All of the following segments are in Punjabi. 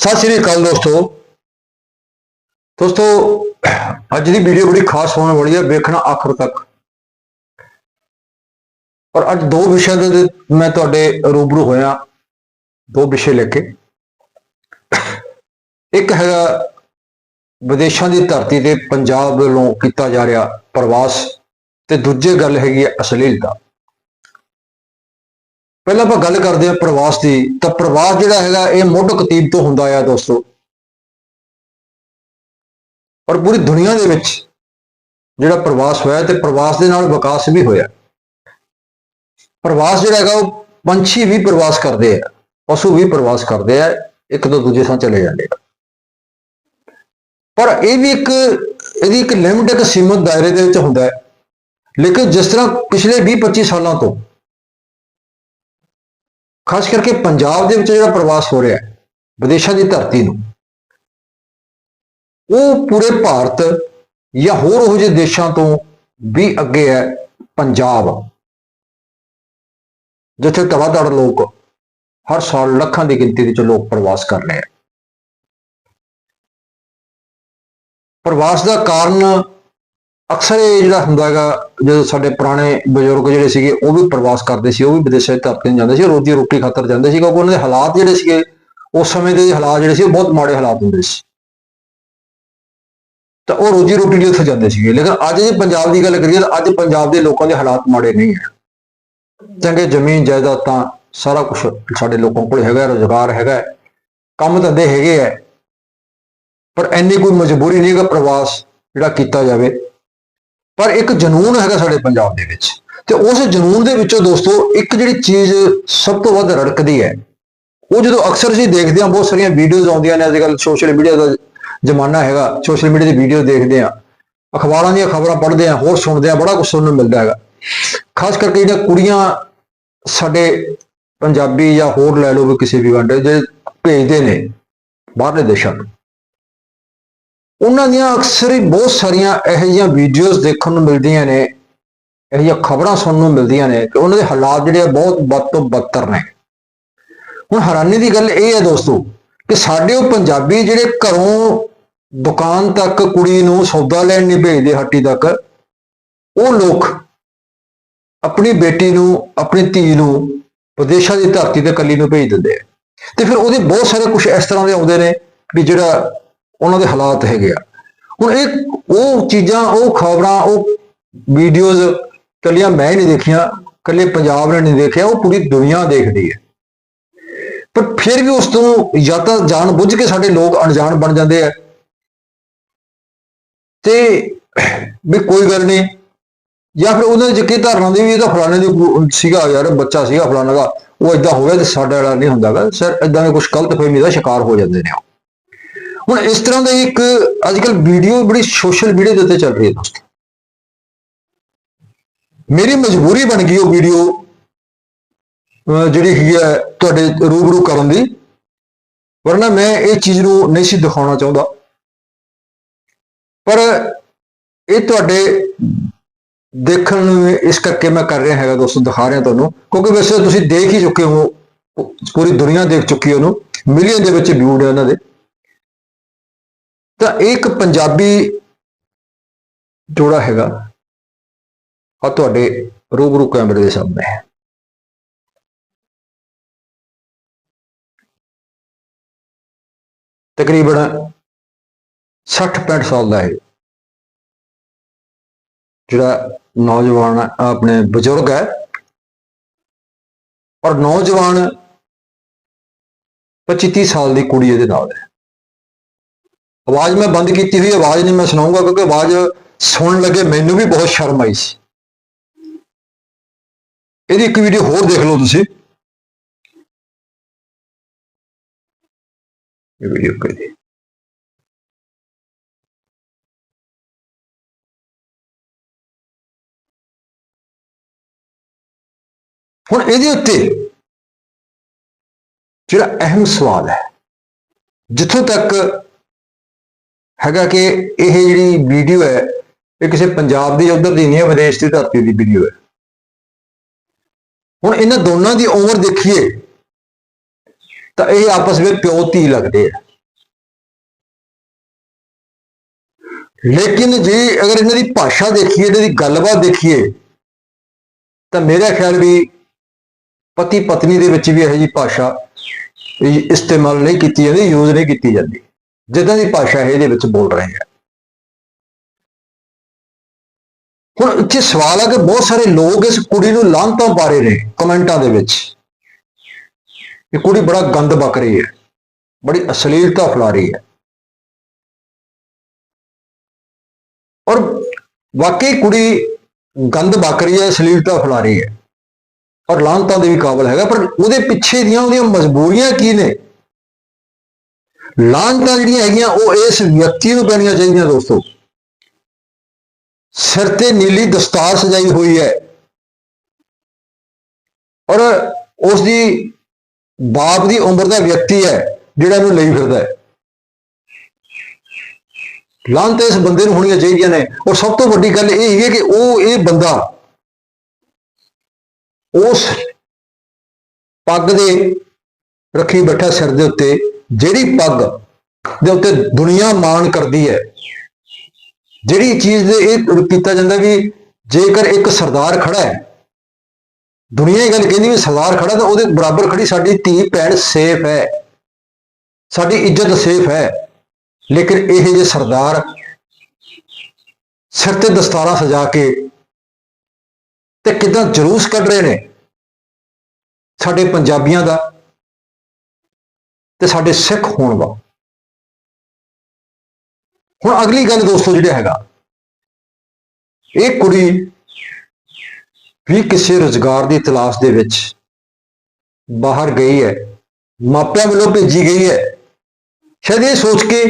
ਸਤਿ ਸ੍ਰੀ ਅਕਾਲ ਦੋਸਤੋ। ਦੋਸਤੋ, ਅੱਜ ਦੀ ਵੀਡੀਓ ਬੜੀ ਖਾਸ ਹੋਣ ਵਾਲੀ ਹੈ, ਵੇਖਣਾ ਆਖਰ ਤੱਕ। ਔਰ ਅੱਜ ਦੋ ਵਿਸ਼ਿਆਂ ਦੇ ਮੈਂ ਤੁਹਾਡੇ ਰੂਬਰੂ ਹੋਇਆ, ਦੋ ਵਿਸ਼ੇ ਲੈ ਕੇ। ਇੱਕ ਹੈਗਾ ਵਿਦੇਸ਼ਾਂ ਦੀ ਧਰਤੀ ਤੇ ਪੰਜਾਬ ਵੱਲੋਂ ਕੀਤਾ ਜਾ ਰਿਹਾ ਪ੍ਰਵਾਸ, ਤੇ ਦੂਜੇ ਗੱਲ ਹੈਗੀ ਹੈ ਅਸ਼ਲੀਲਤਾ। ਪਹਿਲਾਂ ਆਪਾਂ ਗੱਲ ਕਰਦੇ ਹਾਂ ਪ੍ਰਵਾਸ ਦੀ। ਤਾਂ ਪ੍ਰਵਾਸ ਜਿਹੜਾ ਹੈਗਾ, ਇਹ ਮੁੱਢ ਕਤੀਬ ਤੋਂ ਹੁੰਦਾ ਆ ਦੋਸਤੋ। ਔਰ ਪੂਰੀ ਦੁਨੀਆ ਦੇ ਵਿੱਚ ਜਿਹੜਾ ਪ੍ਰਵਾਸ ਹੋਇਆ ਤੇ ਪ੍ਰਵਾਸ ਦੇ ਨਾਲ ਵਿਕਾਸ ਵੀ ਹੋਇਆ। ਪ੍ਰਵਾਸ ਜਿਹੜਾ ਹੈਗਾ, ਉਹ ਪੰਛੀ ਵੀ ਪ੍ਰਵਾਸ ਕਰਦੇ ਆ, ਪਸ਼ੂ ਵੀ ਪ੍ਰਵਾਸ ਕਰਦੇ ਆ, ਇੱਕ ਤੋਂ ਦੂਜੇ ਥਾਂ ਚਲੇ ਜਾਂਦੇ ਆ। ਪਰ ਇਹ ਵੀ ਇੱਕ, ਇਹਦੀ ਇੱਕ ਲਿਮਟ ਇੱਕ ਸੀਮਤ ਦਾਇਰੇ ਦੇ ਵਿੱਚ ਹੁੰਦਾ ਹੈ। ਲੇਕਿਨ ਜਿਸ ਤਰ੍ਹਾਂ ਪਿਛਲੇ 20-25 ਸਾਲਾਂ ਤੋਂ ਖਾਸ ਕਰਕੇ ਪੰਜਾਬ ਦੇ ਵਿੱਚ ਜਿਹੜਾ ਪ੍ਰਵਾਸ ਹੋ ਰਿਹਾ ਹੈ, ਵਿਦੇਸ਼ਾਂ ਦੀ ਧਰਤੀ ਨੂੰ, ਉਹ ਪੂਰੇ ਭਾਰਤ ਜਾਂ ਹੋਰ ਉਹ ਜਿਹੇ ਦੇਸ਼ਾਂ ਤੋਂ ਵੀ ਅੱਗੇ ਹੈ, ਪੰਜਾਬ। ਜਿੱਥੇ ਧੜਾ ਲੋਕ ਹਰ ਸਾਲ ਲੱਖਾਂ ਦੀ ਗਿਣਤੀ ਵਿੱਚ ਲੋਕ ਪ੍ਰਵਾਸ ਕਰ ਰਹੇ ਆ ਪ੍ਰਵਾਸ ਦਾ ਕਾਰਨ ਅਕਸਰ ਇਹ ਜਿਹੜਾ ਹੁੰਦਾ ਹੈਗਾ, ਜਦੋਂ ਸਾਡੇ ਪੁਰਾਣੇ ਬਜ਼ੁਰਗ ਜਿਹੜੇ ਸੀਗੇ, ਉਹ ਵੀ ਪ੍ਰਵਾਸ ਕਰਦੇ ਸੀ, ਉਹ ਵੀ ਵਿਦੇਸ਼ਾਂ ਦੀ ਧਰਤੀ ਨੂੰ ਜਾਂਦੇ ਸੀ, ਰੋਜੀ ਰੋਟੀ ਖਾਤਰ ਜਾਂਦੇ ਸੀ, ਕਿਉਂਕਿ ਉਹਨਾਂ ਦੇ ਹਾਲਾਤ ਜਿਹੜੇ ਸੀਗੇ, ਉਸ ਸਮੇਂ ਦੇ ਹਾਲਾਤ ਜਿਹੜੇ ਸੀ, ਉਹ ਬਹੁਤ ਮਾੜੇ ਹਾਲਾਤ ਹੁੰਦੇ ਸੀ। ਤਾਂ ਉਹ ਰੋਜੀ ਰੋਟੀ ਲਈ ਉੱਥੇ ਜਾਂਦੇ ਸੀਗੇ। ਲੇਕਿਨ ਅੱਜ ਜੇ ਪੰਜਾਬ ਦੀ ਗੱਲ ਕਰੀਏ, ਤਾਂ ਅੱਜ ਪੰਜਾਬ ਦੇ ਲੋਕਾਂ ਦੇ ਹਾਲਾਤ ਮਾੜੇ ਨਹੀਂ ਹੈ। ਚੰਗੇ ਜ਼ਮੀਨ, ਜਾਇਦਾਦਾਂ, ਸਾਰਾ ਕੁਝ ਸਾਡੇ ਲੋਕਾਂ ਕੋਲ ਹੈਗਾ, ਰੋਜ਼ਗਾਰ ਹੈਗਾ ਕੰਮ ਧੰਦੇ ਹੈਗੇ ਹੈ, ਪਰ ਐਨੀ ਕੋਈ ਮਜਬੂਰੀ ਨਹੀਂ ਹੈਗਾ ਪ੍ਰਵਾਸ ਜਿਹੜਾ ਕੀਤਾ ਜਾਵੇ। ਪਰ ਇੱਕ ਜਨੂਨ ਹੈਗਾ ਸਾਡੇ ਪੰਜਾਬ ਦੇ ਵਿੱਚ। ਤੇ ਉਸ ਜਨੂਨ ਦੇ ਵਿੱਚੋਂ ਦੋਸਤੋ, ਇੱਕ ਜਿਹੜੀ ਚੀਜ਼ ਸਭ ਤੋਂ ਵੱਧ ਰੜਕਦੀ ਹੈ, ਉਹ ਜਦੋਂ ਅਕਸਰ ਅਸੀਂ ਦੇਖਦੇ ਹਾਂ, ਬਹੁਤ ਸਾਰੀਆਂ ਵੀਡੀਓਜ਼ ਆਉਂਦੀਆਂ ਨੇ ਅੱਜਕੱਲ ਸੋਸ਼ਲ ਮੀਡੀਆ ਦਾ ਜ਼ਮਾਨਾ ਹੈਗਾ ਸੋਸ਼ਲ ਮੀਡੀਆ ਦੀ ਵੀਡੀਓ ਦੇਖਦੇ ਆ ਅਖਬਾਰਾਂ ਦੀਆਂ ਖਬਰਾਂ ਪੜ੍ਹਦੇ ਆ ਹੋਰ ਸੁਣਦੇ ਆ ਬੜਾ ਕੁਝ ਸੁਣਨ ਨੂੰ ਮਿਲਦਾ ਹੈਗਾ। ਖਾਸ ਕਰਕੇ ਜਿਹੜੀਆਂ ਕੁੜੀਆਂ ਸਾਡੇ ਪੰਜਾਬੀ ਜਾਂ ਹੋਰ ਲੈ ਲਓ ਵੀ ਕਿਸੇ ਵੀ ਵੰਡੇ, ਜਿਹੜੇ ਭੇਜਦੇ ਨੇ ਬਾਹਰਲੇ ਦੇਸ਼ਾਂ ਨੂੰ ਉਹਨਾਂ ਦੀਆਂ ਅਕਸਰ ਹੀ ਬਹੁਤ ਸਾਰੀਆਂ ਇਹੋ ਜਿਹੀਆਂ ਵੀਡੀਓਜ਼ ਦੇਖਣ ਨੂੰ ਮਿਲਦੀਆਂ ਨੇ, ਇਹੋ ਜਿਹੀਆਂ ਖਬਰਾਂ ਸੁਣਨ ਨੂੰ ਮਿਲਦੀਆਂ ਨੇ ਕਿ ਉਹਨਾਂ ਦੇ ਹਾਲਾਤ ਜਿਹੜੇ ਆ ਬਹੁਤ ਬਦ ਤੋਂ ਬਦਤਰ ਨੇ। ਹੁਣ ਹੈਰਾਨੀ ਦੀ ਗੱਲ ਇਹ ਹੈ ਦੋਸਤੋ ਕਿ ਸਾਡੇ ਉਹ ਪੰਜਾਬੀ ਜਿਹੜੇ ਘਰੋਂ ਦੁਕਾਨ ਤੱਕ ਕੁੜੀ ਨੂੰ ਸੌਦਾ ਲੈਣ ਨਹੀਂ ਭੇਜਦੇ ਹੱਟੀ ਤੱਕ, ਉਹ ਲੋਕ ਆਪਣੀ ਬੇਟੀ ਨੂੰ, ਆਪਣੀ ਧੀ ਨੂੰ ਵਿਦੇਸ਼ਾਂ ਦੀ ਧਰਤੀ ਤੇ ਕੱਲੀ ਨੂੰ ਭੇਜ ਦਿੰਦੇ ਆ। ਤੇ ਫਿਰ ਉਹਦੇ ਬਹੁਤ ਸਾਰੇ ਕੁਝ ਇਸ ਤਰ੍ਹਾਂ ਦੇ ਆਉਂਦੇ ਨੇ ਵੀ ਜਿਹੜਾ ਉਹਨਾਂ ਦੇ ਹਾਲਾਤ ਹੈਗੇ ਆ। ਹੁਣ ਇਹ ਉਹ ਚੀਜ਼ਾਂ, ਉਹ ਖਬਰਾਂ, ਉਹ ਵੀਡੀਓਜ਼ ਕੱਲੀਆਂ ਮੈਂ ਹੀ ਨਹੀਂ ਦੇਖੀਆਂ, ਕੱਲੇ ਪੰਜਾਬ ਨੇ ਨਹੀਂ ਦੇਖਿਆ, ਉਹ ਪੂਰੀ ਦੁਨੀਆ ਦੇਖਦੀ ਹੈ। ਪਰ ਫਿਰ ਵੀ ਉਸ ਤੋਂ ਜਾਂ ਤਾਂ ਜਾਣ ਬੁੱਝ ਕੇ ਸਾਡੇ ਲੋਕ ਅਣਜਾਣ ਬਣ ਜਾਂਦੇ ਆ। ਤੇ ਵੀ ਕੋਈ ਗੱਲ ਨਹੀਂ, ਜਾਂ ਫਿਰ ਉਹਨਾਂ ਦੀ ਕੀ ਧਾਰਨਾ ਦੀ ਵੀ ਇਹ ਤਾਂ ਫਲਾਣੇ ਦੀ ਸੀਗਾ ਯਾਰ, ਬੱਚਾ ਸੀਗਾ ਫਲਾਣਾ ਦਾ, ਉਹ ਇਦਾਂ ਹੋਵੇ ਤੇ ਸਾਡਾ ਵਾਲਾ ਨਹੀਂ ਹੁੰਦਾਗਾ। ਸਰ ਇਦਾਂ ਦੇ ਕੁਝ ਗਲਤ ਫਹਿਮੀ ਦਾ ਸ਼ਿਕਾਰ ਹੋ ਜਾਂਦੇ ਨੇ ਉਹ। ਹੁਣ ਇਸ ਤਰ੍ਹਾਂ ਦਾ ਇੱਕ ਅੱਜ ਅੱਜਕੱਲ ਵੀਡੀਓ ਬੜੀ ਸੋਸ਼ਲ ਮੀਡੀਆ ਦੇ ਉੱਤੇ ਚੱਲ ਰਹੀ ਹੈ ਦੋਸਤੋ। ਮੇਰੀ ਮਜਬੂਰੀ ਬਣ ਗਈ ਉਹ ਵੀਡੀਓ ਜਿਹੜੀ ਹੈਗੀ ਹੈ ਤੁਹਾਡੇ ਰੂਬਰੂ ਕਰਨ ਦੀ। ਵਰਨਾ ਮੈਂ ਇਹ ਚੀਜ਼ ਨੂੰ ਨਹੀਂ ਸੀ ਦਿਖਾਉਣਾ ਚਾਹੁੰਦਾ। ਪਰ ਇਹ ਤੁਹਾਡੇ ਦੇਖਣ ਨੂੰ ਇਸ ਕਰਕੇ ਮੈਂ ਕਰ ਰਿਹਾ ਹੈਗਾ ਦੋਸਤੋ, ਦਿਖਾ ਰਿਹਾ ਤੁਹਾਨੂੰ। ਕਿਉਂਕਿ ਵੈਸੇ ਤੁਸੀਂ ਦੇਖ ਹੀ ਚੁੱਕੇ ਹੋ। ਪੂਰੀ ਦੁਨੀਆ ਦੇਖ ਚੁੱਕੀ ਉਹਨੂੰ। ਮਿਲੀਅਨ ਦੇ ਵਿੱਚ ਵਿਊ ਨੇ ਉਹਨਾਂ ਦੇ। ਤਾਂ ਇਹ ਇੱਕ ਪੰਜਾਬੀ ਜੋੜਾ ਹੈਗਾ। ਆ ਤੁਹਾਡੇ ਰੂਬਰੂ ਕੈਮਰੇ ਦੇ ਸਾਹਮਣੇ। ਹੈ ਤਕਰੀਬਨ 60-65 ਸਾਲ ਦਾ ਹੈ ਜਿਹੜਾ ਨੌਜਵਾਨ ਆਪਣੇ ਬਜ਼ੁਰਗ ਹੈ। ਔਰ ਨੌਜਵਾਨ 25-30 ਸਾਲ ਦੀ ਕੁੜੀ ਇਹਦੇ ਨਾਲ ਹੈ। ਆਵਾਜ਼ ਮੈਂ ਬੰਦ ਕੀਤੀ ਹੋਈ, ਆਵਾਜ਼ ਨਹੀਂ ਮੈਂ ਸੁਣਾਉਂਗਾ ਕਿਉਂਕਿ ਆਵਾਜ਼ ਸੁਣਨ ਲੱਗੇ ਮੈਨੂੰ ਵੀ ਬਹੁਤ ਸ਼ਰਮ ਆਈ ਸੀ। ਇਹਦੀ ਇੱਕ ਵੀਡੀਓ ਹੋਰ ਦੇਖ ਲਓ ਤੁਸੀਂ। ਇਹ ਵੀਡੀਓ ਕਿਹਦੀ ਹੁਣ ਇਹਦੇ ਉੱਤੇ ਜਿਹੜਾ ਅਹਿਮ ਸਵਾਲ ਹੈ, ਜਿੱਥੋਂ ਤੱਕ ਹੈਗਾ ਕਿ ਇਹ ਜਿਹੜੀ ਵੀਡੀਓ ਹੈ, ਇਹ ਕਿਸੇ ਪੰਜਾਬ ਦੀ ਉਧਰ ਦੀ ਨਹੀਂ ਹੈ, ਵਿਦੇਸ਼ ਦੀ ਧਰਤੀ ਦੀ ਵੀਡੀਓ ਹੈ। ਹੁਣ ਇਹਨਾਂ ਦੋਨਾਂ ਦੀ ਉਮਰ ਦੇਖੀਏ, ਤਾਂ ਇਹ ਆਪਸ ਵਿੱਚ ਪਿਓ ਧੀ ਲੱਗਦੇ ਆ। ਲੇਕਿਨ ਜੇ ਅਗਰ ਇਹਨਾਂ ਦੀ ਭਾਸ਼ਾ ਦੇਖੀਏ, ਇਹਨਾਂ ਦੀ ਗੱਲਬਾਤ ਦੇਖੀਏ, ਤਾਂ ਮੇਰਾ ਖਿਆਲ ਵੀ ਪਤੀ ਪਤਨੀ ਦੇ ਵਿੱਚ ਵੀ ਇਹੋ ਜੀ ਭਾਸ਼ਾ ਇਸਤੇਮਾਲ ਨਹੀਂ ਕੀਤੀ ਜਾਂਦੀ, ਯੂਜ਼ ਨਹੀਂ ਕੀਤੀ ਜਾਂਦੀ। ਜਿੱਦਾਂ ਦੀ ਭਾਸ਼ਾ ਇਹਦੇ ਵਿੱਚ ਬੋਲ ਰਹੇ ਆ। ਹੁਣ ਇੱਥੇ ਸਵਾਲ ਹੈ ਕਿ ਬਹੁਤ ਸਾਰੇ ਲੋਕ ਇਸ ਕੁੜੀ ਨੂੰ ਲਾਂਤਾਂ ਪਾ ਰਹੇ ਨੇ ਕਮੈਂਟਾਂ ਦੇ ਵਿੱਚ। ਇਹ ਕੁੜੀ ਬੜਾ ਗੰਦ ਬਕ ਰਹੀ ਹੈ, ਬੜੀ ਅਸ਼ਲੀਲਤਾ ਫੈਲਾ ਰਹੀ ਹੈ। ਔਰ ਵਾਕਈ ਕੁੜੀ ਗੰਦ ਬਕ ਰਹੀ ਹੈ, ਅਸ਼ਲੀਲਤਾ ਫੈਲਾ ਰਹੀ ਹੈ। ਔਰ ਲਾਂਤਾਂ ਦੇ ਵੀ ਕਾਬਲ ਹੈਗਾ, ਪਰ ਉਹਦੇ ਪਿੱਛੇ ਦੀਆਂ ਉਹਦੀਆਂ ਮਜਬੂਰੀਆਂ ਕੀ ਨੇ? ਲਾਂਤਾਂ ਜਿਹੜੀਆਂ ਹੈਗੀਆਂ, ਉਹ ਇਸ ਵਿਅਕਤੀ ਨੂੰ ਪੈਣੀਆਂ ਚਾਹੀਦੀਆਂ ਦੋਸਤੋ। ਸਿਰ ਤੇ ਨੀਲੀ ਦਸਤਾਰ ਸਜਾਈ ਹੋਈ ਹੈ। ਔਰ ਉਸ ਦੀ ਬਾਪ ਦੀ ਉਮਰ ਦਾ ਵਿਅਕਤੀ ਹੈ, ਜਿਹੜਾ ਇਹਨੂੰ ਲਈ ਫਿਰਦਾ ਹੈ। ਲਾਂਤ ਇਸ ਬੰਦੇ ਨੂੰ ਹੋਣੀਆਂ ਚਾਹੀਦੀਆਂ ਨੇ। ਔਰ ਸਭ ਤੋਂ ਵੱਡੀ ਗੱਲ ਇਹ ਹੈ ਕਿ ਉਹ ਇਹ ਬੰਦਾ ਉਸ ਪੱਗ ਦੇ ਰੱਖੀ ਬੈਠਾ ਸਿਰ ਦੇ ਉੱਤੇ ਜਿਹੜੀ ਪੱਗ ਦੇ ਉੱਤੇ ਦੁਨੀਆ ਮਾਣ ਕਰਦੀ ਹੈ, ਜਿਹੜੀ ਚੀਜ਼ ਦੇ ਇਹ ਕੀਤਾ ਜਾਂਦਾ ਵੀ ਜੇਕਰ ਇੱਕ ਸਰਦਾਰ ਖੜਾ ਹੈ, ਦੁਨੀਆ ਇਹ ਗੱਲ ਕਹਿੰਦੀ ਵੀ ਸਰਦਾਰ ਖੜਾ ਤਾਂ ਉਹਦੇ ਬਰਾਬਰ ਖੜੀ ਸਾਡੀ ਧੀ ਭੈਣ ਸੇਫ ਹੈ, ਸਾਡੀ ਇੱਜ਼ਤ ਸੇਫ ਹੈ, ਲੇਕਿਨ ਇਹ ਜੇ ਸਰਦਾਰ ਸਿਰ ਤੇ ਦਸਤਾਰਾਂ ਸਜਾ ਕੇ ਤੇ ਕਿਦਾਂ ਜਲੂਸ ਕੱਢ ਰਹੇ ਨੇ, ਸਾਡੇ ਪੰਜਾਬੀਆਂ ਦਾ ਤੇ ਸਾਡੇ ਸਿੱਖ ਹੋਣ ਵਾ। ਹੁਣ ਅਗਲੀ ਗੱਲ ਦੋਸਤੋ ਜਿਹੜਾ ਹੈਗਾ, ਇਹ ਕੁੜੀ ਵੀ ਕਿਸੇ ਰੁਜ਼ਗਾਰ ਦੀ ਤਲਾਸ਼ ਦੇ ਵਿੱਚ ਬਾਹਰ ਗਈ ਹੈ, ਮਾਪਿਆਂ ਵੱਲੋਂ ਭੇਜੀ ਗਈ ਹੈ। ਸ਼ਾਇਦ ਇਹ ਸੋਚ ਕੇ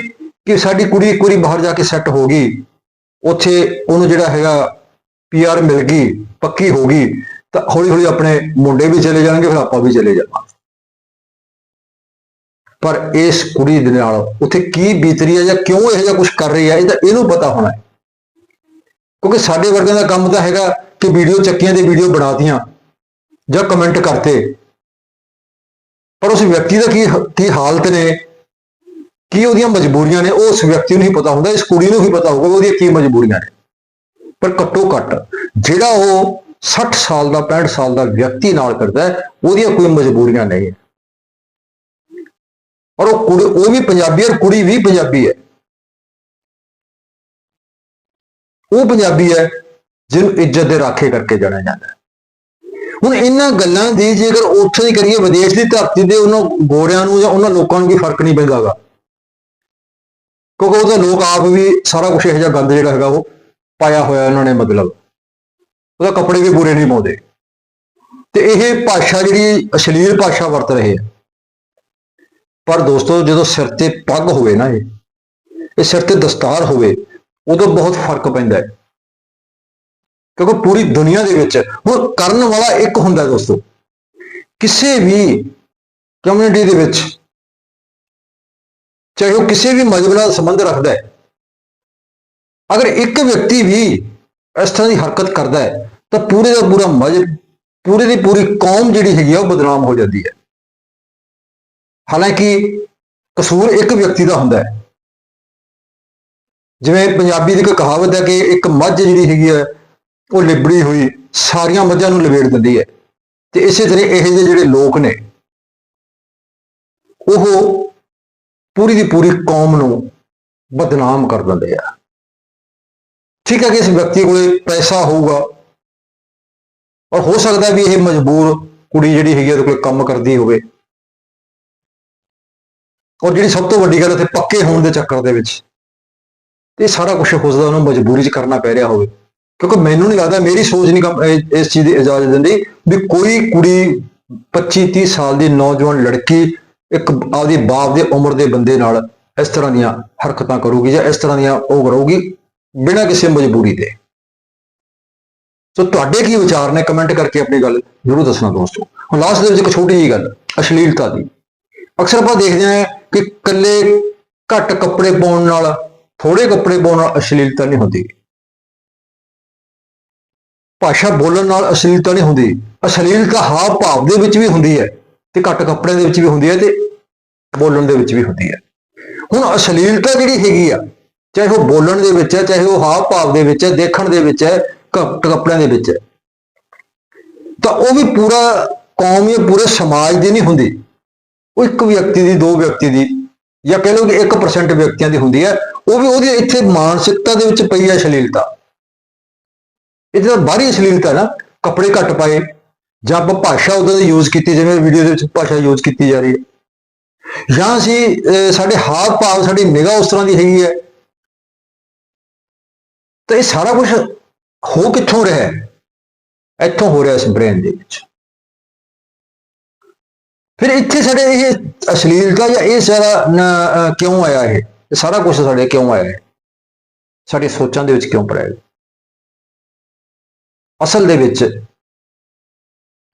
ਕਿ ਸਾਡੀ ਕੁੜੀ ਇੱਕ ਵਾਰੀ ਬਾਹਰ ਜਾ ਕੇ ਸੈੱਟ ਹੋ ਗਈ, ਉੱਥੇ ਉਹਨੂੰ ਜਿਹੜਾ ਹੈਗਾ ਪੀਆਰ ਮਿਲ ਗਈ, ਪੱਕੀ ਹੋ ਗਈ, ਤਾਂ ਹੌਲੀ ਹੌਲੀ ਆਪਣੇ ਮੁੰਡੇ ਵੀ ਚਲੇ ਜਾਣਗੇ, ਫਿਰ ਆਪਾਂ ਵੀ ਚਲੇ ਜਾਵਾਂਗੇ। ਪਰ ਇਸ ਕੁੜੀ ਦੇ ਨਾਲ ਉੱਥੇ ਕੀ ਬੀਤ ਰਹੀ ਹੈ ਜਾਂ ਕਿਉਂ ਇਹੋ ਜਿਹਾ ਕੁਝ ਕਰ ਰਹੀ ਹੈ, ਇਹ ਤਾਂ ਇਹਨੂੰ ਪਤਾ ਹੋਣਾ ਹੈ। ਕਿਉਂਕਿ ਸਾਡੇ ਵਰਗਿਆਂ ਦਾ ਕੰਮ ਤਾਂ ਹੈਗਾ ਕਿ ਵੀਡੀਓ ਚੱਕੀਆਂ ਦੀ ਵੀਡੀਓ ਬਣਾਤੀਆਂ ਜਾਂ ਕਮੈਂਟ ਕਰਤੇ। ਪਰ ਉਸ ਵਿਅਕਤੀ ਦਾ ਕੀ ਕੀ ਹਾਲਤ ਨੇ? ਕੀ ਉਹਦੀਆਂ ਮਜਬੂਰੀਆਂ ਨੇ? ਉਹ ਉਸ ਵਿਅਕਤੀ ਨੂੰ ਹੀ ਪਤਾ ਹੁੰਦਾ, ਇਸ ਕੁੜੀ ਨੂੰ ਹੀ ਪਤਾ ਹੋਊਗਾ ਉਹਦੀਆਂ ਕੀ ਮਜਬੂਰੀਆਂ ਨੇ। ਪਰ ਘੱਟੋ ਘੱਟ ਜਿਹੜਾ ਉਹ 60 ਸਾਲ ਦਾ 65 ਸਾਲ ਦਾ ਵਿਅਕਤੀ ਨਾਲ ਕਰਦਾ ਉਹਦੀਆਂ ਕੋਈ ਮਜਬੂਰੀਆਂ ਨਹੀਂ ਹੈ। ਔਰ ਉਹ ਕੁੜੀ, ਉਹ ਵੀ ਪੰਜਾਬੀ ਔਰ ਕੁੜੀ ਵੀ ਪੰਜਾਬੀ ਹੈ। ਉਹ ਪੰਜਾਬੀ ਹੈ ਜਿਹਨੂੰ ਇੱਜ਼ਤ ਦੇ ਰਾਖੇ ਕਰਕੇ ਜਾਣਿਆ ਜਾਂਦਾ ਹੈ। ਹੁਣ ਇਹਨਾਂ ਗੱਲਾਂ ਦੀ ਜੇਕਰ ਉੱਥੇ ਦੀ ਕਰੀਏ ਵਿਦੇਸ਼ ਦੀ ਧਰਤੀ ਦੇ ਉਹਨਾਂ ਗੋਰਿਆਂ ਨੂੰ ਜਾਂ ਉਹਨਾਂ ਲੋਕਾਂ ਨੂੰ ਕੀ ਫ਼ਰਕ ਨਹੀਂ ਪੈਂਦਾਗਾ ਕਿਉਂਕਿ ਉਹਦੇ ਲੋਕ ਆਪ ਵੀ ਸਾਰਾ ਕੁਝ ਇਹੋ ਜਿਹਾ ਗੰਦ ਜਿਹੜਾ ਹੈਗਾ ਉਹ ਪਾਇਆ ਹੋਇਆ ਉਹਨਾਂ ਨੇ ਮਤਲਬ। ਉਹਦਾ ਕੱਪੜੇ ਵੀ ਪੂਰੇ ਨਹੀਂ ਪਾਉਂਦੇ। ਤੇ ਇਹ ਭਾਸ਼ਾ ਜਿਹੜੀ ਅਸ਼ਲੀਲ ਭਾਸ਼ਾ ਵਰਤ ਰਹੇ ਆ। ਪਰ ਦੋਸਤੋ, ਜਦੋਂ ਸਿਰ ਤੇ ਪੱਗ ਹੋਵੇ ਨਾ ਇਹ ਇਹ ਸਿਰ ਤੇ ਦਸਤਾਰ ਹੋਵੇ, ਉਦੋਂ ਬਹੁਤ ਫ਼ਰਕ ਪੈਂਦਾ ਹੈ। ਕਿਉਂਕਿ ਪੂਰੀ ਦੁਨੀਆ ਦੇ ਵਿੱਚ ਹੁਣ ਕਰਨ ਵਾਲਾ ਇੱਕ ਹੁੰਦਾ ਦੋਸਤੋ। ਕਿਸੇ ਵੀ ਕਮਿਊਨਿਟੀ ਦੇ ਵਿੱਚ, ਚਾਹੇ ਉਹ ਕਿਸੇ ਵੀ ਮਜ਼ਹਬ ਨਾਲ ਸੰਬੰਧ ਰੱਖਦਾ ਹੈ, ਅਗਰ ਇੱਕ ਵਿਅਕਤੀ ਵੀ ਇਸ ਤਰ੍ਹਾਂ ਦੀ ਹਰਕਤ ਕਰਦਾ ਹੈ, ਤਾਂ ਪੂਰੇ ਦਾ ਪੂਰਾ ਮਜ਼ਹਬ ਪੂਰੇ ਦੀ ਪੂਰੀ ਕੌਮ ਜਿਹੜੀ ਹੈਗੀ ਆ, ਉਹ ਬਦਨਾਮ ਹੋ ਜਾਂਦੀ ਹੈ। ਹਾਲਾਂਕਿ ਕਸੂਰ ਇੱਕ ਵਿਅਕਤੀ ਦਾ ਹੁੰਦਾ ਹੈ। ਜਿਵੇਂ ਪੰਜਾਬੀ ਦੀ ਇੱਕ ਕਹਾਵਤ ਹੈ ਕਿ ਇੱਕ ਮੱਝ ਜਿਹੜੀ ਹੈਗੀ ਹੈ, ਉਹ ਲਿਬੜੀ ਹੋਈ ਸਾਰੀਆਂ ਮੱਝਾਂ ਨੂੰ ਲਵੇੜ ਦਿੰਦੀ ਹੈ ਤੇ ਇਸੇ ਤਰ੍ਹਾਂ ਇਹ ਜਿਹੇ ਜਿਹੜੇ ਲੋਕ ਨੇ, ਉਹ ਪੂਰੀ ਦੀ ਪੂਰੀ ਕੌਮ ਨੂੰ ਬਦਨਾਮ ਕਰ ਦਿੰਦੇ ਆ। ਠੀਕ ਹੈ ਕਿ ਇਸ ਵਿਅਕਤੀ ਕੋਲੇ ਪੈਸਾ ਹੋਊਗਾ ਔਰ ਹੋ ਸਕਦਾ ਵੀ ਇਹ ਮਜਬੂਰ ਕੁੜੀ ਜਿਹੜੀ ਹੈਗੀ ਉਹਦੇ ਕੋਲ ਕੰਮ ਕਰਦੀ ਹੋਵੇ। ਔਰ ਜਿਹੜੀ ਸਭ ਤੋਂ ਵੱਡੀ ਗੱਲ ਇੱਥੇ ਪੱਕੇ ਹੋਣ ਦੇ ਚੱਕਰ ਦੇ ਵਿੱਚ, ਇਹ ਸਾਰਾ ਕੁਝ ਹੋ ਸਕਦਾ ਉਹਨੂੰ ਮਜਬੂਰੀ 'ਚ ਕਰਨਾ ਪੈ ਰਿਹਾ ਹੋਵੇ। ਕਿਉਂਕਿ ਮੈਨੂੰ ਨਹੀਂ ਲੱਗਦਾ, ਮੇਰੀ ਸੋਚ ਨਹੀਂ ਕੰਮ- ਇਸ ਚੀਜ਼ ਦੀ ਇਜਾਜ਼ਤ ਦਿੰਦੀ ਵੀ ਕੋਈ ਕੁੜੀ 25 30 ਸਾਲ ਦੀ ਨੌਜਵਾਨ ਲੜਕੀ ਇੱਕ ਆਪਦੀ ਬਾਪ ਦੇ ਉਮਰ ਦੇ ਬੰਦੇ ਨਾਲ ਇਸ ਤਰ੍ਹਾਂ ਦੀਆਂ ਹਰਕਤਾਂ ਕਰੂਗੀ ਜਾਂ ਇਸ ਤਰ੍ਹਾਂ ਦੀਆਂ ਉਹ ਕਰੂਗੀ ਬਿਨਾਂ ਕਿਸੇ ਮਜਬੂਰੀ ਦੇ। ਸੋ ਤੁਹਾਡੇ ਕੀ ਵਿਚਾਰ ਨੇ? ਕਮੈਂਟ ਕਰਕੇ ਆਪਣੀ ਗੱਲ ਜ਼ਰੂਰ ਦੱਸਣਾ ਦੋਸਤੋ। ਹੁਣ ਲਾਸਟ ਦੇ ਵਿੱਚ ਇੱਕ ਛੋਟੀ ਜਿਹੀ ਗੱਲ, ਅਸ਼ਲੀਲਤਾ ਦੀ। ਅਕਸਰ ਆਪਾਂ ਦੇਖਦੇ ਹਾਂ ਕਿ ਇਕੱਲੇ ਘੱਟ ਕੱਪੜੇ ਪਾਉਣ ਨਾਲ ਥੋੜੇ ਕੱਪੜੇ ਪਾਉਣ ਨਾਲ ਅਸ਼ਲੀਲਤਾ ਨਹੀਂ ਹੁੰਦੀ। ਭਾਸ਼ਾ ਬੋਲਣ ਨਾਲ ਅਸ਼ਲੀਲਤਾ ਨਹੀਂ ਹੁੰਦੀ। ਅਸ਼ਲੀਲਤਾ ਹਾਵ ਭਾਵ ਦੇ ਵਿੱਚ ਵੀ ਹੁੰਦੀ ਹੈ ਤੇ ਘੱਟ ਕੱਪੜਿਆਂ ਦੇ ਵਿੱਚ ਵੀ ਹੁੰਦੀ ਹੈ ਤੇ ਬੋਲਣ ਦੇ ਵਿੱਚ ਵੀ ਹੁੰਦੀ ਹੈ। ਹੁਣ ਅਸ਼ਲੀਲਤਾ ਜਿਹੜੀ ਹੈਗੀ ਆ, ਚਾਹੇ ਉਹ ਬੋਲਣ ਦੇ ਵਿੱਚ ਹੈ, ਚਾਹੇ ਉਹ ਹਾਵ ਭਾਵ ਦੇ ਵਿੱਚ ਹੈ, ਦੇਖਣ ਦੇ ਵਿੱਚ ਹੈ, ਘੱਟ ਕੱਪੜਿਆਂ ਦੇ ਵਿੱਚ ਹੈ। ਤਾਂ ਉਹ ਵੀ ਪੂਰਾ ਕੌਮ ਜਾਂ ਪੂਰੇ ਸਮਾਜ ਦੀ ਨਹੀਂ ਹੁੰਦੀ। ਉਹ ਇੱਕ ਵਿਅਕਤੀ ਦੀ, ਦੋ ਵਿਅਕਤੀ ਦੀ ਜਾਂ ਕਹਿ ਲਓ ਕਿ 1% ਵਿਅਕਤੀਆਂ ਦੀ ਹੁੰਦੀ ਹੈ, ਉਹ ਵੀ ਉਹਦੀ ਇੱਥੇ ਮਾਨਸਿਕਤਾ ਦੇ ਵਿੱਚ ਪਈ ਹੈ ਅਸ਼ਲੀਲਤਾ। ਇਹ ਜਿਹੜਾ ਬਾਹਰੀ ਅਸ਼ਲੀਲਤਾ ਨਾ, ਕੱਪੜੇ ਘੱਟ ਪਾਏ, ਜਾਂ ਆਪਾਂ ਭਾਸ਼ਾ ਉਦੋਂ ਦੀ ਯੂਜ਼ ਕੀਤੀ, ਜਿਵੇਂ ਵੀਡੀਓ ਦੇ ਵਿੱਚ ਭਾਸ਼ਾ ਯੂਜ਼ ਕੀਤੀ ਜਾ ਰਹੀ ਹੈ। ਜਾਂ ਅਸੀਂ ਸਾਡੇ ਹਾਵ ਭਾਵ, ਸਾਡੀ ਨਿਗਾਹ ਉਸ ਤਰ੍ਹਾਂ ਦੀ ਹੈਗੀ ਹੈ। ਤਾਂ ਇਹ ਸਾਰਾ ਕੁਝ ਹੋ ਕਿੱਥੋਂ ਰਿਹਾ ਹੈ? ਇੱਥੋਂ ਹੋ ਰਿਹਾ ਇਸ ਬ੍ਰੇਨ ਦੇ ਵਿੱਚ। ਫਿਰ ਇੱਥੇ ਸਾਡੇ ਇਹ ਅਸ਼ਲੀਲਤਾ ਜਾਂ ਇਹ ਸਾਰਾ ਕਿਉਂ ਆਇਆ ਇਹ? ਸਾਰਾ ਕੁਝ ਸਾਡੇ ਕਿਉਂ ਆਇਆ ਹੈ ਸਾਡੀ ਸੋਚਾਂ ਦੇ ਵਿੱਚ ਕਿਉਂ ਪਿਆ ਅਸਲ ਦੇ ਵਿੱਚ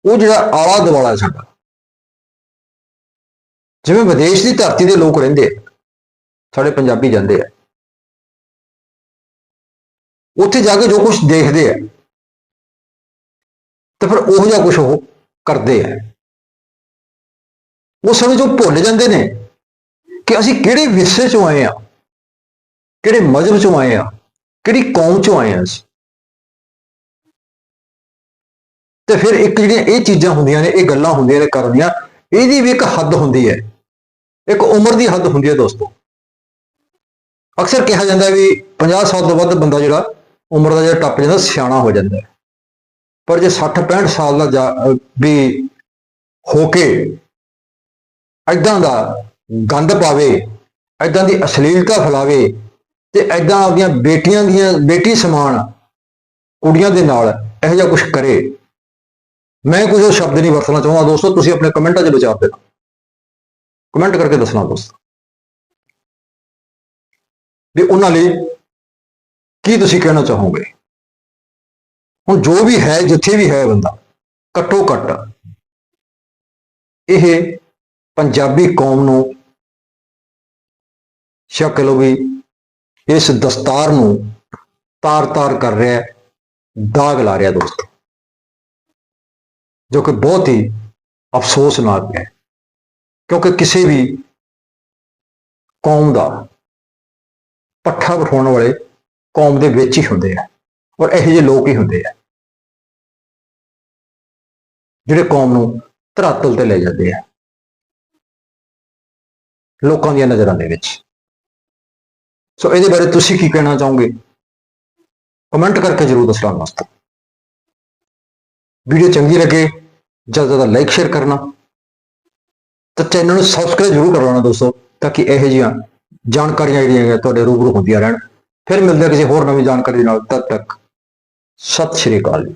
ਉਹ ਜਿਹੜਾ ਆਲਾ ਦੁਆਲਾ ਹੈ ਸਾਡਾ, ਜਿਵੇਂ ਵਿਦੇਸ਼ ਦੀ ਧਰਤੀ ਦੇ ਲੋਕ ਰਹਿੰਦੇ ਆ, ਸਾਡੇ ਪੰਜਾਬੀ ਜਾਂਦੇ ਆ, ਉੱਥੇ ਜਾ ਕੇ ਜੋ ਕੁਝ ਦੇਖਦੇ ਆ, ਤੇ ਫਿਰ ਉਹੋ ਜਿਹਾ ਕੁਝ ਉਹ ਕਰਦੇ ਆ। ਉਹ ਸਮੇਂ ਜੋ ਭੁੱਲ ਜਾਂਦੇ ਨੇ ਕਿ ਅਸੀਂ ਕਿਹੜੇ ਵਿਰਸੇ ਚੋਂ ਆਏ ਆ ਕਿਹੜੇ ਮਜ਼ਹਬ ਚੋਂ ਆਏ ਆ ਕਿਹੜੀ ਕੌਮ ਚੋਂ ਆਏ ਆ ਅਸੀਂ। ਤੇ ਫਿਰ ਇੱਕ ਜਿਹੜੀਆਂ ਇਹ ਚੀਜ਼ਾਂ ਹੁੰਦੀਆਂ ਨੇ, ਇਹ ਗੱਲਾਂ ਹੁੰਦੀਆਂ ਨੇ ਕਰਦੀਆਂ ਇਹਦੀ ਵੀ ਇੱਕ ਹੱਦ ਹੁੰਦੀ ਹੈ। ਇੱਕ ਉਮਰ ਦੀ ਹੱਦ ਹੁੰਦੀ ਹੈ ਦੋਸਤੋ। ਅਕਸਰ ਕਿਹਾ ਜਾਂਦਾ ਵੀ 50 ਸਾਲ ਤੋਂ ਵੱਧ ਬੰਦਾ ਜਿਹੜਾ ਉਮਰ ਦਾ ਜਿਹੜਾ ਟੱਪ ਜਾਂਦਾ, ਸਿਆਣਾ ਹੋ ਜਾਂਦਾ ਪਰ ਜੇ 60 65 ਸਾਲ ਦਾ ਜਾ- ਵੀ ਹੋ ਕੇ ਐਦਾਂ ਦਾ ਗੰਦ ਪਾਵੇ ਐਦਾਂ ਦੀ ਅਸ਼ਲੀਲਤਾ ਫੈਲਾਵੇ ਤੇ ਐਦਾਂ ਆਪਦੀਆਂ ਬੇਟੀਆਂ ਦੀਆਂ, ਬੇਟੀ ਸਮਾਨ ਕੁੜੀਆਂ ਦੇ ਨਾਲ ਇਹੋ ਜਿਹਾ ਕੁਝ ਕਰੇ। ਮੈਂ ਕੁਝ ਸ਼ਬਦ ਨਹੀਂ ਵਰਤਣਾ ਚਾਹੁੰਦਾ ਦੋਸਤੋ, ਤੁਸੀਂ ਆਪਣੇ ਕਮੈਂਟਾਂ 'ਚ ਵਿਚਾਰ ਦੇਣਾ। ਕਮੈਂਟ ਕਰਕੇ ਦੱਸਣਾ ਦੋਸਤੋ। ਵੀ ਉਹਨਾਂ ਲਈ ਕੀ ਤੁਸੀਂ ਕਹਿਣਾ ਚਾਹੋਗੇ? ਹੁਣ ਜੋ ਵੀ ਹੈ, ਜਿੱਥੇ ਵੀ ਹੈ ਬੰਦਾ, ਘੱਟੋ ਘੱਟ ਇਹ ਪੰਜਾਬੀ ਕੌਮ ਨੂੰ ਸ਼ੱਕ ਲੋ ਵੀ ਇਸ ਦਸਤਾਰ ਨੂੰ ਤਾਰ-ਤਾਰ ਕਰ ਰਿਹਾ ਹੈ, ਦਾਗ ਲਾ ਰਿਹਾ ਦੋਸਤੋ। ਜੋ ਕਿ ਬਹੁਤ ਹੀ ਅਫਸੋਸਨਾਕ ਹੈ। ਕਿਉਂਕਿ ਕਿਸੇ ਵੀ ਕੌਮ ਦਾ ਪੱਠਾ ਬਿਠਾਉਣ ਵਾਲੇ ਕੌਮ ਦੇ ਵਿੱਚ ਹੀ ਹੁੰਦੇ ਆ ਔਰ ਇਹੋ ਜਿਹੇ ਲੋਕ ਹੀ ਹੁੰਦੇ ਆ। ਜਿਹੜੇ ਕੌਮ ਨੂੰ ਧਰਾਤਲ ਤੇ ਲੈ ਜਾਂਦੇ ਆ। ਲੋਕਾਂ ਦੀਆਂ ਨਜ਼ਰਾਂ ਦੇ ਵਿੱਚ। ਸੋ ਇਹਦੇ ਬਾਰੇ ਤੁਸੀਂ ਕੀ ਕਹਿਣਾ ਚਾਹੋਗੇ? ਕਮੈਂਟ ਕਰਕੇ ਜਰੂਰ ਦੱਸਣਾ ਵਾਸਤੇ। ਵੀਡੀਓ ਚੰਗੀ ਲੱਗੇ ਜ਼ਿਆਦਾ ਜ਼ਿਆਦਾ ਲਾਈਕ ਸ਼ੇਅਰ ਕਰਨਾ, ਤਾਂ ਚੈਨਲ ਨੂੰ ਸਬਸਕ੍ਰਾਈਬ ਜਰੂਰ ਕਰ ਲੈਣਾ ਦੋਸਤੋ, ਤਾਂ ਕਿ ਇਹੋ ਜਿਹੀਆਂ ਜਾਣਕਾਰੀਆਂ ਜਿਹੜੀਆਂ ਤੁਹਾਡੇ ਰੂਬਰੂ ਹੁੰਦੀਆਂ ਰਹਿਣ। ਫਿਰ ਮਿਲਦੇ ਕਿਸੇ ਹੋਰ ਨਵੀਂ ਜਾਣਕਾਰੀ ਨਾਲ, ਤਦ ਤੱਕ ਸਤਿ ਸ਼੍ਰੀ ਅਕਾਲ। ਜੀ